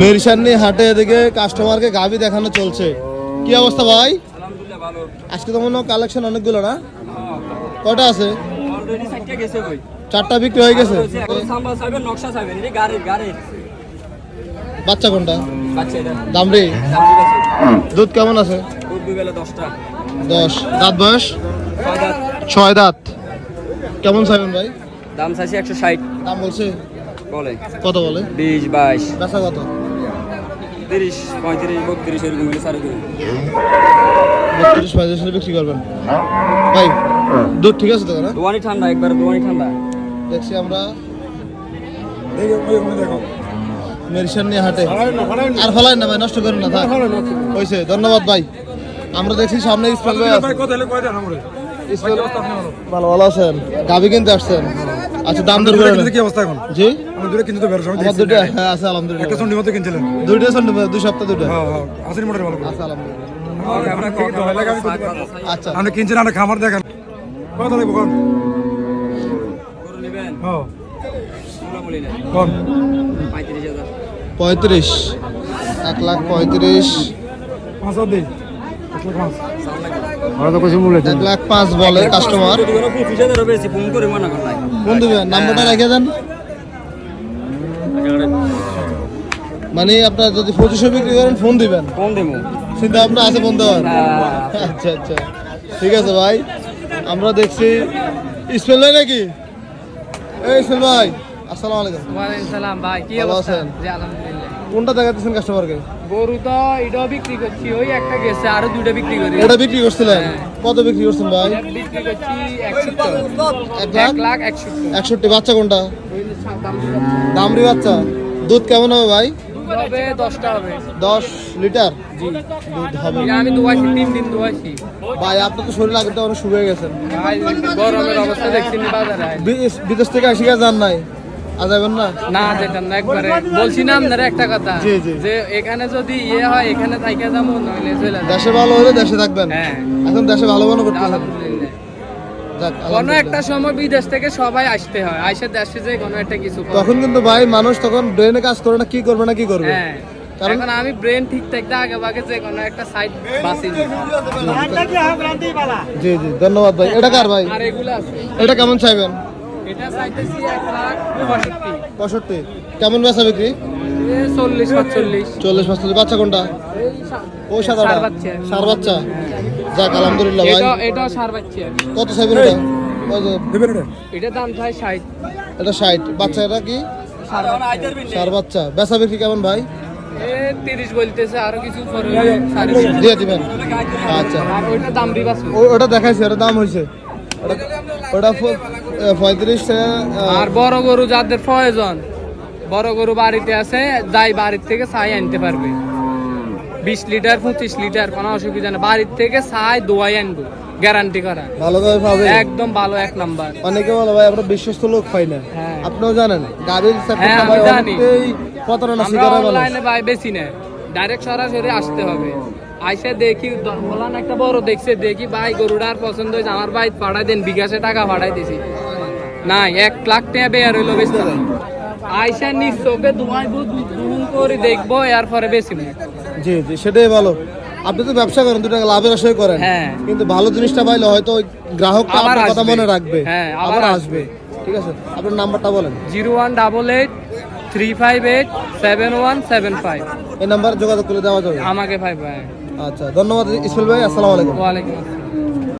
মেরিসান্নি হাটে এদিকে কাস্টমারকে গাভি দেখানো চলছে। কি অবস্থা ভাই? আজকে তো মনে কালেকশন অনেকগুলো না? কটা আছে? চারটা বিক্রি হয়ে গেছে? বাচ্চা কোনটা? দামরি দুধ কেমন আছে? দশ। দাঁত বয়স? ছয় দাঁত। ছয় দাঁত। কেমন চাইবেন ভাই? দাম চাইছি একশো ষাট। দাম বলছে? বলে। কত বলে? বিশ বাইশ। বেচা কত? তিরিশ পঁয়ত্রিশ বত্রিশ এরকম হলে সাড়ে বত্রিশ পঁয়ত্রিশ হলে বিক্রি করবেন? ভাই দুধ ঠিক আছে তো না? দোয়ানি ঠান্ডা একবার দোয়ানি ঠান্ডা। দেখছি আমরা মেরিসান্নি হাটে। আর ফলাই না ভাই নষ্ট করেন না থাক। হয়েছে ধন্যবাদ ভাই। আমরা দেখছি সামনে ইসমাইল ভাই ভালো। ভালো আছেন। গাবি কিনতে আসছেন। আচ্ছা দাম দর করে নেন। কি অবস্থা এখন? জি? আমি দুটো কিনতে তো বেরো সময় আমার দুটো হ্যাঁ আছে আলহামদুলিল্লাহ। একটা সন্ডি মতো কিনছিলেন? দুইটা সন্ডে দুই সপ্তাহ দুইটা। হ্যাঁ হ্যাঁ আসেনি মোটর ভালো আছে আলহামদুলিল্লাহ। আচ্ছা আপনি কিনছেন আপনি খামার দেখেন। কত লাগবে কোন গরু নেবেন হ্যাঁ। কোন পঁয়ত্রিশ। এক লাখ পঁয়ত্রিশ। পাঁচ হাজার দিই একশো পাঁচ। এক লাখ পাঁচ বলে কাস্টমার ফোন করে মনে দিবেন নাম্বারটা রেখে দেন। মানে আপনার যদি পঁচিশশো বিক্রি করেন ফোন দিবেন। ফোন দেবো চিন্তা ভাবনা আছে ফোন দেওয়ার? হ্যাঁ। আচ্ছা আচ্ছা। ঠিক আছে ভাই। আমরা দেখছি। ইসমাইল ভাই নাকি? এই ইসমাইল ভাই আসসালামু আলাইকুম। ওয়ালাইকুম সালাম ভাই কি অবস্থা? আছেন? জি আলহামদুলিল্লাহ। কোনটা দেখাতেছেন কাস্টমারকে গরু তো এটাও বিক্রি করছি ওই একটা গেছে আরও দুইটা বিক্রি করি। এটা বিক্রি করছিলেন? হ্যাঁ। কত বিক্রি করছেন ভাই? এটা বিক্রি করছি একষট্টি। এক লাখ? একষট্টি। একষট্টি। বাচ্চা কোনটা। দামরি বাচ্চা। দুধ কেমন হবে ভাই? হবে হবে। লিটার? জি। দুধ হবে। আমি দুয়াইছি তিন দিন দুয়াইছি। ভাই আপনার তো শরীর অনেক শুকিয়ে গেছেন ভাই গরমের অবস্থা দেখছি নি বাজারে। বিদেশ থেকে আসি যান নাই। আর না? না যেটা না একবারে। বলছি না আপনার একটা কথা। যে এখানে যদি ইয়ে হয় এখানে থাইকে যাব নইলে চলে দেশে ভালো হলে দেশে থাকবেন। হ্যাঁ। এখন দেশে ভালো করতেছেন। আলহামদুলিল্লাহ। কোনো একটা সময় বিদেশ থেকে সবাই আসতে হয়। আইসে দেশে যে কোনো একটা কিছু তখন কিন্তু ভাই মানুষ তখন ব্রেনে কাজ করে না কি করবে না কি করবে? হ্যাঁ। কারণ- আমি ব্রেন ঠিক থাকতে আগে ভাগে যে কোনো একটা সাইড বাসি জি জি ধন্যবাদ ভাই। এটা কার ভাই? আর এগুলো আছে। এটা কেমন চাইবেন? এটা চাইতেছি এক লাখ পঁয়ষট্টি। পঁয়ষট্টি। কেমন বেচা বিক্রি? এ চল্লিশ পাঁচচল্লিশ। চল্লিশ পাঁচচল্লিশ। বাচ্চা কোনটা? ও বাচ্চা। সার বাচ্চা? যাক আলহামদুলিল্লাহ ভাই। এটা সার বাচ্চা। কত চাইবেন এটা? ওই যে, এটা এটা দাম চাই ষাট। এটা ষাট। বাচ্চা এটা কি? সার বাচ্চা। বেচা বিক্রি কেমন ভাই? তিরিশ বলতেছে আরও কিছু। দিয়ে দিবেন। আচ্ছা। আর দাম ওটা দেখাইছে ওটা দাম হয়েছে ওটা- ওটা পঁয়ত্রিশ আর বড় গরু যাদের প্রয়োজন বড় গরু বাড়িতে আছে যাই বাড়ির থেকে ছাই আনতে পারবে। বিশ লিটার পঁচিশ লিটার কোনো অসুবিধা নেই। বাড়ির থেকে ছাই দোয়াই আনব গ্যারান্টি করা। ভালোভাবে পাবে একদম ভালো এক নাম্বার। অনেকে বলে ভাই আমরা বিশ্বস্ত লোক পাই না। হ্যাঁ। আপনিও জানেন গাড়ির চাকরি হ্যাঁ। অনেকেই প্রতারণা শিকার হয় অনলাইনে ভাই বেশি না। ডাইরেক্ট সরাসরি আসতে হবে। আইসে দেখি বলান একটা বড় দেখছে দেখি ভাই গরুটার পছন্দ হয়েছে আমার ভাই পাঠাই দেন বিকাশে টাকা পাঠাই দিছি। নাই এক লাখ টাকা বেয়ার হইল বেশি আইসা নিজ চোখে দুয়াইবো দুন করে দেখব এর পরে বেশি জি জি সেটাই ভালো। আপনি তো ব্যবসা করেন দু টাকা লাভের আশাই করেন। হ্যাঁ। কিন্তু ভালো জিনিসটা পাইলে হয়তো গ্রাহকটা আপনার কথা মনে রাখবে। হ্যাঁ, আবার আসবে। আসবে। ঠিক আছে? আপনার নাম্বারটা বলেন। Zero one double eight three five eight seven one seven five. এই নাম্বারে যোগাযোগ করে দেওয়া যাবে। আমাকে ভাই ভাই আচ্ছা ধন্যবাদ ইসমাইল ভাই আসসালামু আলাইকুম। ওয়ালাইকুম আসসালাম।